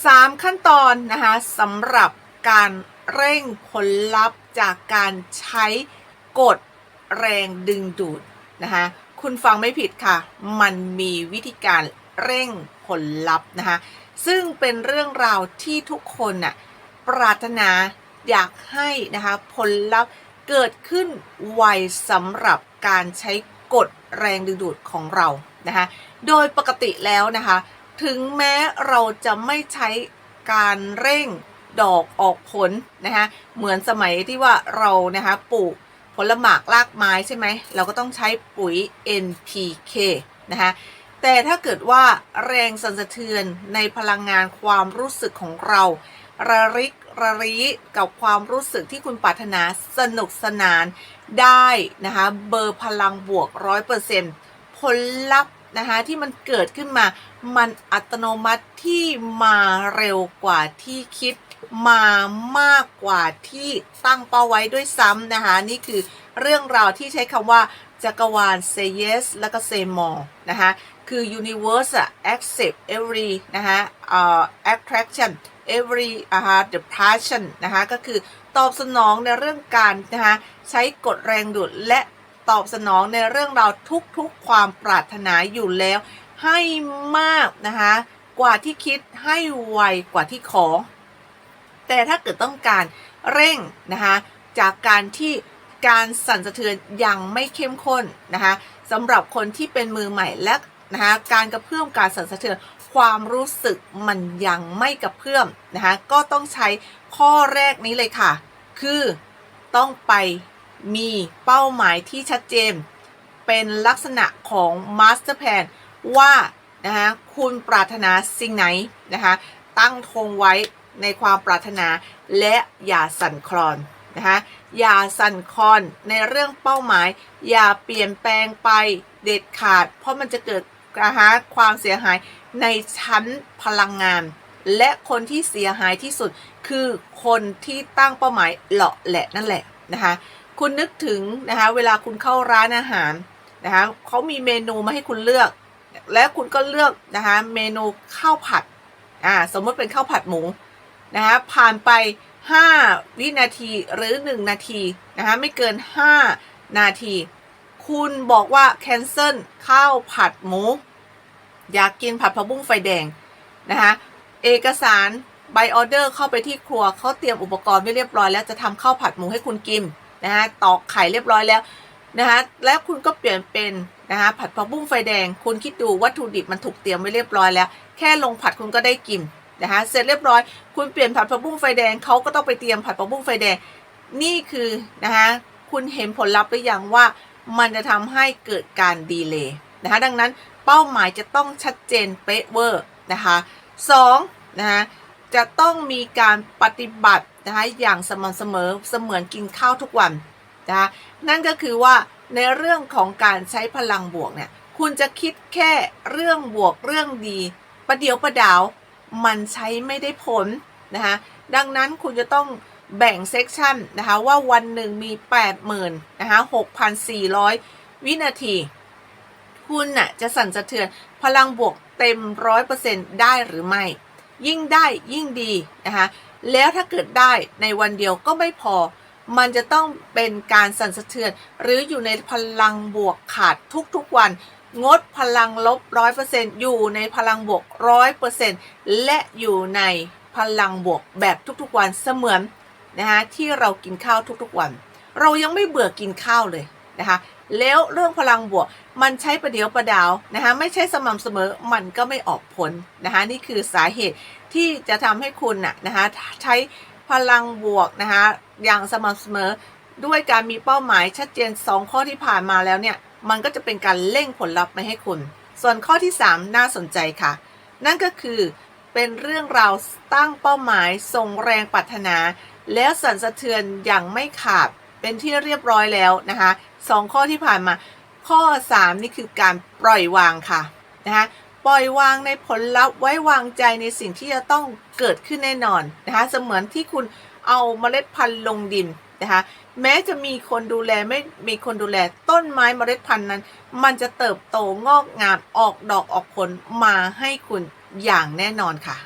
3 ขั้นตอนนะคะสำหรับการเร่งผลลัพธ์จากการใช้กฎแรงดึงดูดนะคะคุณฟังไม่ผิดค่ะ มันมีวิธีการเร่งผลลัพธ์นะคะซึ่งเป็นเรื่องราวที่ทุกคนน่ะปรารถนาอยากให้นะคะผลลัพธ์เกิดขึ้นไวสำหรับการใช้กฎแรงดึงดูดของเรานะคะโดยปกติแล้วนะคะ ถึงแม้เราจะไม่ใช้การเร่งดอกออกผลนะคะเหมือนสมัยที่ว่าเรานะคะปลูกผลหมากรากไม้ใช่ไหมเราก็ต้องใช้ปุ๋ย NPK นะคะแต่ถ้าเกิดว่าแรงสั่นสะเทือนในพลังงานความรู้สึกของเรา ระริกระรีกับความรู้สึกที่คุณปรารถนาสนุกสนานได้นะคะเบอร์พลังบวก100%ผลลัพธ์ นะคะที่มันเกิดขึ้นมา มันอัตโนมัติที่มาเร็วกว่าที่คิดมามากกว่าที่ตั้งเป้าไว้ด้วยซ้ำนะคะนี่คือเรื่องราวที่ใช้คำว่าจักรวาล say yes แล้วก็ say more นะคะคือ universe อะ accept every นะคะเอ่อ attraction every อ่าฮะ the passion นะคะก็คือตอบสนองในเรื่องการนะคะใช้กฎแรงดูดและ ตอบสนองในเรื่องราวทุกๆความปรารถนาอยู่แล้ว ให้มากนะคะกว่าที่คิดให้ไวกว่าที่ขอ แต่ถ้าเกิดต้องการเร่งนะคะจากการที่การสั่นสะเทือนยังไม่เข้มข้นนะคะสำหรับคนที่เป็นมือใหม่และนะคะการกระเพื่อมการสั่นสะเทือนความรู้สึกมันยังไม่กระเพื่อมนะคะก็ต้องใช้ข้อแรกนี้เลยค่ะ คือต้องไป มีเป้าหมายที่ชัดเจน เป็นลักษณะของ Master Plan ว่านะคะคุณปรารถนาสิ่งไหนนะคะตั้งธงไว้ในความปรารถนาและอย่าสั่นคลอนนะคะอย่าสั่นคลอนในเรื่องเป้าหมาย อย่าเปลี่ยนแปลงไปเด็ดขาด เพราะมันจะเกิดนะคะความเสียหายในชั้นพลังงาน และคนที่เสียหายที่สุดคือคนที่ตั้งเป้าหมายเหลาะแหละนั่นแหละนะคะ คุณนึกถึงนะคะเวลาคุณเข้าร้านอาหารนะคะเขามีเมนูมาให้คุณเลือก แล้วคุณก็เลือกนะคะเมนูข้าวผัดอ่าสมมติเป็นข้าวผัดหมูนะคะผ่านไป 5 วินาทีหรือ 1 นาทีนะคะไม่เกิน 5 นาที คุณบอกว่า cancel ข้าวผัดหมู อยากกินผัดผักบุ้งไฟแดงนะคะเอกสารใบออเดอร์เข้าไปที่ครัวเขาเตรียมอุปกรณ์ไว้เรียบร้อยแล้วจะทำข้าวผัดหมูให้คุณกิน นะคะตอกไข่เรียบร้อยแล้วนะคะแล้วคุณก็เปลี่ยนเป็นนะคะผัดผักบุ้งไฟแดง คุณคิดดูวัตถุดิบมันถูกเตรียมไว้เรียบร้อยแล้ว แค่ลงผัดคุณก็ได้กินนะคะเสร็จเรียบร้อย คุณเปลี่ยนผัดผักบุ้งไฟแดงเขาก็ต้องไปเตรียมผัดผักบุ้งไฟแดงนี่คือนะคะคุณเห็นผลลัพธ์หรือยังว่ามันจะทำให้เกิดการดีเลย์นะคะดังนั้นเป้าหมายจะต้องชัดเจนเป๊ะเวอร์นะคะสองนะคะ จะต้องมีการปฏิบัตินะคะอย่างสม่ำเสมอเสมือนกินข้าวทุกวันนะคะนั่นก็คือว่าในเรื่องของการใช้พลังบวกเนี่ยคุณจะคิดแค่เรื่องบวกเรื่องดี ประเดี๋ยวประดาวมันใช้ไม่ได้ผลนะคะดังนั้นคุณจะต้องแบ่งเซกชันนะคะว่าวันหนึ่งมี 80,000นะคะ6,400 วินาที คุณน่ะจะสั่นสะเทือนพลังบวกเต็ม 100%ได้หรือไม่ ยิ่งได้ยิ่งดีนะคะแล้วถ้าเกิดได้ในวันเดียวก็ไม่พอ มันจะต้องเป็นการสั่นสะเทือน หรืออยู่ในพลังบวกขาดทุกๆวัน งดพลังลบร้อยเปอร์เซ็นต์อยู่ในพลังบวกร้อยเปอร์เซ็นต์และอยู่ในพลังบวกแบบทุกๆวันเสมือนนะคะที่เรากินข้าวทุกๆวัน เรายังไม่เบื่อกินข้าวเลยนะคะ แล้วเรื่องพลังบวก มันใช้ประเดี๋ยวประดาวนะคะไม่ใช่สม่ำเสมอมันก็ไม่ออกผลนะคะนี่คือสาเหตุที่จะทำให้คุณน่ะนะคะใช้พลังบวกนะคะอย่างสม่ำเสมอด้วยการมีเป้าหมายชัดเจน 2 ข้อที่ผ่านมาแล้วเนี่ยมันก็จะเป็นการเร่งผลลัพธ์มาให้คุณ ส่วนข้อที่ 3 น่าสนใจค่ะ นั่นก็คือเป็นเรื่องราวตั้งเป้าหมายส่งแรงปรารถนา แล้วสั่นสะเทือนอย่างไม่ขาด เป็นที่เรียบร้อยแล้วนะคะสองข้อที่ผ่านมา ข้อ 3 นี่คือการปล่อยวางค่ะนะคะปล่อยวางในผลลัพธ์ไว้วางใจในสิ่งที่จะต้องเกิดขึ้นแน่นอนนะคะเสมือนที่คุณเอาเมล็ดพันธุ์ลงดินนะคะแม้จะมีคนดูแลไม่มีคนดูแลต้นไม้เมล็ดพันธุ์นั้น มันจะเติบโตงอกงามออกดอกออกผลมาให้คุณอย่างแน่นอนค่ะ